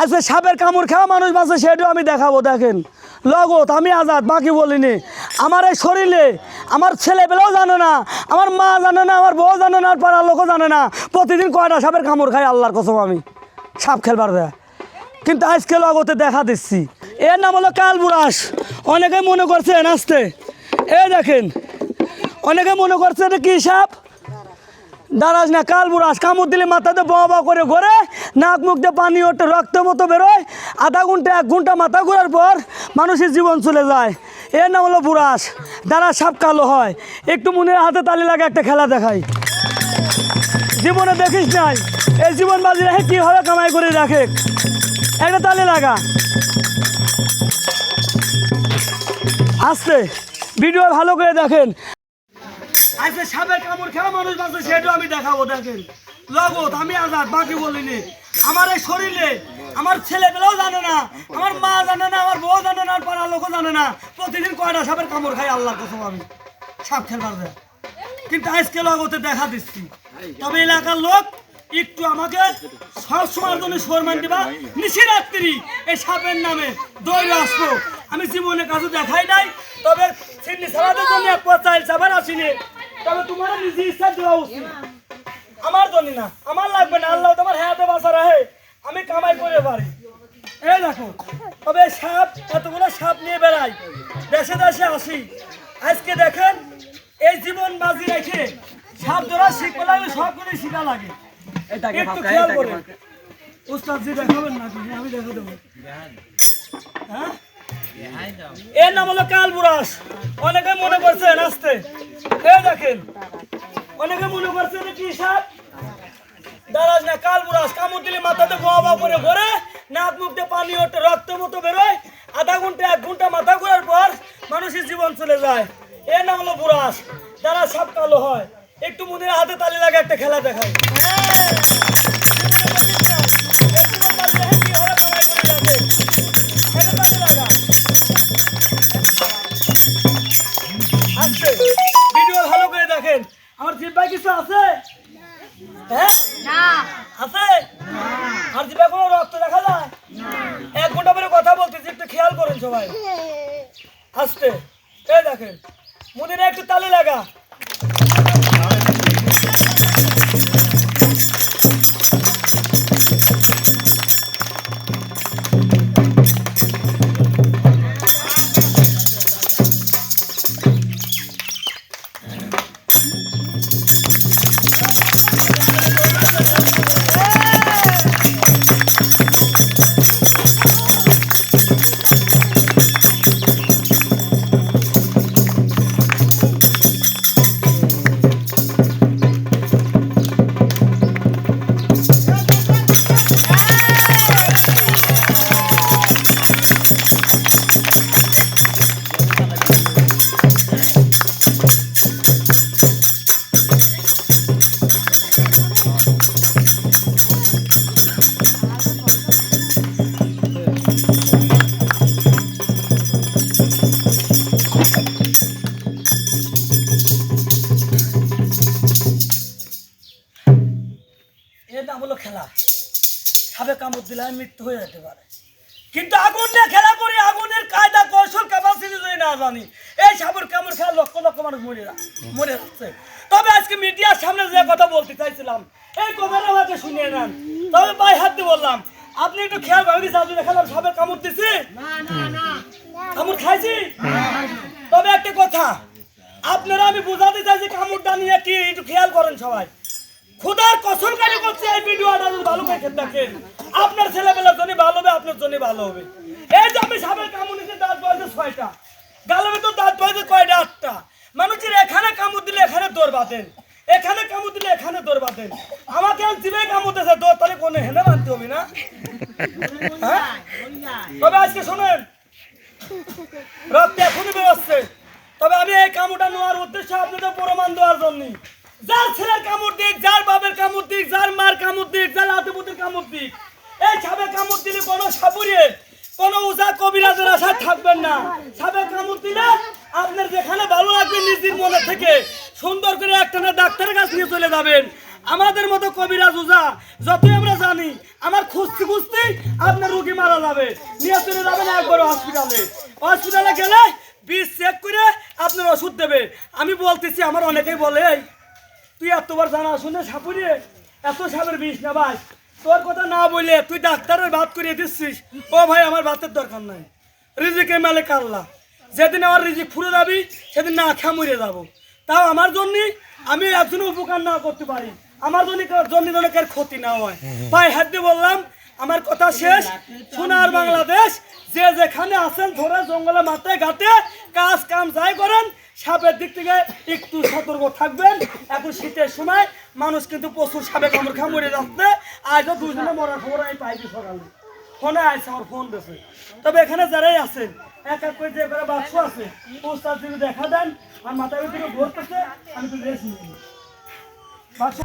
আজকে সাপের কামড় খাওয়া মানুষ বাঁচে, সেটাও আমি দেখাবো, দেখেন। লগত, আমি আজাদ, বাকি বলিনি। আমার এই শরীরে আমার ছেলেপেলেও জানে না, আমার মা জানে না, আমার বউ জানে না, আর পাড়ার লোকও জানে না, প্রতিদিন কয়টা সাপের কামড় খাই, আল্লাহর কসম আমি। সাপ খেলবার দেয়। কিন্তু আজকে লগতে দেখা দিচ্ছি। এর নাম হলো কালবুরাস অনেকে মনে করছেন আসতে এ দেখেন, অনেকে মনে করছে এটা কী সাপ? দাঁড়াস না, কাল বুড়াস। কামড় দিলে মাথাতে বাঁ বাঁ করে ঘোরে, নাক মুখ দিয়ে পানি ওঠে, রক্ত মতো বেরোয়। আধা ঘণ্টা, এক ঘণ্টা মাথা ঘোরার পর মানুষের জীবন চলে যায়। এর নাম হলো বুড়াস। দাঁড়া সাপ কালো হয়। একটু মনের হাতে তালি লাগে একটা খেলা দেখাই। জীবনে দেখিস নাই, এই জীবন বাজি রাখে কীভাবে কামাই করে রাখে? একটা তালি লাগা। আসতে ভিডিও ভালো করে দেখেন। আজকে সাপের কামড় খেলা মানুষ বাঁচে সেটাও আমি দেখাবো, দেখেন। লগত, আমি আজাদ, বাকি বলিনি। আমার এই শরীরে আমার ছেলেপেলেও জানে না, আমার মা জানে না, আমার বউ জানে না পাড়ার লোকও জানে না, প্রতিদিন কয়টা সাপের কামড় খাই আল্লাহর কসম আমি। সাপ খেলবার কিন্তু আজকে লগতে দেখা দিচ্ছি। তবে এলাকার লোক একটু আমাকে সব সময়ের জন্য সরমান দিবা। নিশিরাত্রি এই সাপের নামে দৌড়ে আসব। আমি জীবনে কাজু দেখাই নাই, তবে সিডনি সারাদের জন্য এক পচাইল সাবার আসিনি তবে তোমার নিজে ইচ্ছা দেওয়া উচিত। আমার জন্য না আমার লাগবে না। আল্লাহ তোমার হাতে বাসা রাহে আমি কামাই করে পারি এই দেখো তবে সাপ এতগুলো সাপ নিয়ে বেড়াই। দেশে দেশে আসি। আজকে দেখেন এই জীবন বাজি রেখে সাপ ধরা শিখতে লাগলে সবগুলি শিখা লাগে। একটু খেয়াল করে। উস্তাদ জি দেখাবেন নাকি? আমি দেখা দেবো। হ্যাঁ? এর নাম হলো কালবুরাস। অনেকে মনে করছেন আসতে। এই দেখেন, অনেকে মনে করছে কি সাপ? দাঁড়াস না, কালবুরাস কামড় দিলে মাথাতে বোয়া করে ঘোরে, নাক মুখ দিয়ে পানি ওঠে, রক্ত মতো বেরোয়, আধা ঘণ্টা, এক ঘণ্টা মাথা ঘোরার পর মানুষের জীবন চলে যায়। এর নাম হলো বুরাস। যারা সাপ কালো হয়, একটু মুদের হাতে তালি লাগে একটা খেলা দেখায় সবাই। আসতে এই দেখেন মুদিরা একটু তালি লাগা। হলো খেলা। সাবে কামড় দিলে মৃত্যু হয়ে যেতে পারে। কিন্তু আগুন নিয়ে খেলা করি আগুনের কায়দা কৌশল ক্যাপাসিটি যদি না জানি এই সাপের কামড় খেলা লক্ষ লক্ষ মানুষ মরে মরে যাচ্ছে। তবে আজকে মিডিয়ার সামনে যে কথা বলতে চাইছিলাম এই কথাটা আমাকে শুনিয়ে নেন। তবে পায়ে হাত দিয়ে বললাম আপনি একটু খেয়াল ভাবি জাদু দেখালাম সাপের কামড় দিছি? কামড় খাইছি? তবে একটা কথা আপনারা আমি বোঝাতে চাইছি কামড়টা নিয়ে কি একটু খেয়াল করেন সবাই। খুদার কসম কাজে করছে, এই ভিডিওটা যদি ভালো দেখে দেখেন আপনার ছেলেবেলার জন্য ভালো হবে, আপনার জন্য ভালো হবে। এই যে আমি সাবের কামড় নিতে দাঁত বয়সে ছয়টা। গালের তো দাঁত বয়সে কয়টা? আটটা। মানুষের এখানে কামড় দিলে এখানে দৌড় বাঁধেন। এখানে কামড় দিলে এখানে দৌড় বাঁধেন। আমাকে আমি জিভে কামড়তেছে দৌড় তাহলে কোনে হেনে বাঁধতে হবে না। হ্যাঁ? তবে আজকে শোনেন রক্ত এখনই বেরোচ্ছে। তবে আমি এই কামড়টা নেওয়ার উদ্দেশ্য আপনাদের প্রমাণ দেওয়ার জন্য যার ছেলের কামড় দিক যার বাবার কামড় দিক যার মার কামড় দিক যার আতেপুতের কামড় দিক এই সাপে কামড় দিলে কোনো সাপুরে কোনো উজা কবিরাজের আশায় থাকবেন না। সাপে কামড় দিলে আপনার যেখানে ভালো লাগবে নিজের মনে থেকে সুন্দর করে একটানা ডাক্তারের কাছে নিয়ে চলে যাবেন। আমাদের মতো কবিরাজ উজা যতই আমরা জানি আমার খুঁজতে খুঁজতে আপনার রুগী মারা যাবে। নিয়ে চলে যাবেন একবার হসপিটালে হসপিটালে গেলে বিষ চেক করে আপনার ওষুধ দেবে। আমি বলতেছি আমার অনেকেই বলে "এই, তুই এতবার জানা শুনে সাপুরে এত সাপের বিষ না ভাই। তোর কথা না বলে তুই ডাক্তারের ভাত করিয়ে দিচ্ছিস। ও ভাই আমার ভাতের দরকার নাই। রিজিকের মেলে কাল্লা। যেদিন আমার রিজিক ফুরে যাবি সেদিন না খা মরে যাব। তাও আমার জন্য আমি একজন উপকার না করতে পারি। আমার জন্য জন্য জনকের ক্ষতি না হয়। ভাই হাত দিয়ে বললাম আমার কথা শেষ। সোনার বাংলাদেশ যে যেখানে আছেন ধরে জঙ্গলে মাথায় ঘাটে কাজ কাম যাই করেন সাপের দিক থেকে একটু সতর্ক থাকবেন। এখন শীতের সময় মানুষ কিন্তু প্রচুর সাপে কামড় খামড়ে যাচ্ছে। আজও দুজনে মরার খবর আমি পাইছি সকালে। ফোনে আছে আমার ফোন দেখে তবে এখানে যারাই আছেন, এক এক করে যে করে বাক্স আছে পোস্টার যদি দেখা দেন আর মাথার ভিতরে ঘুরতেছে আমি তো রেস্ট নিই বাক্স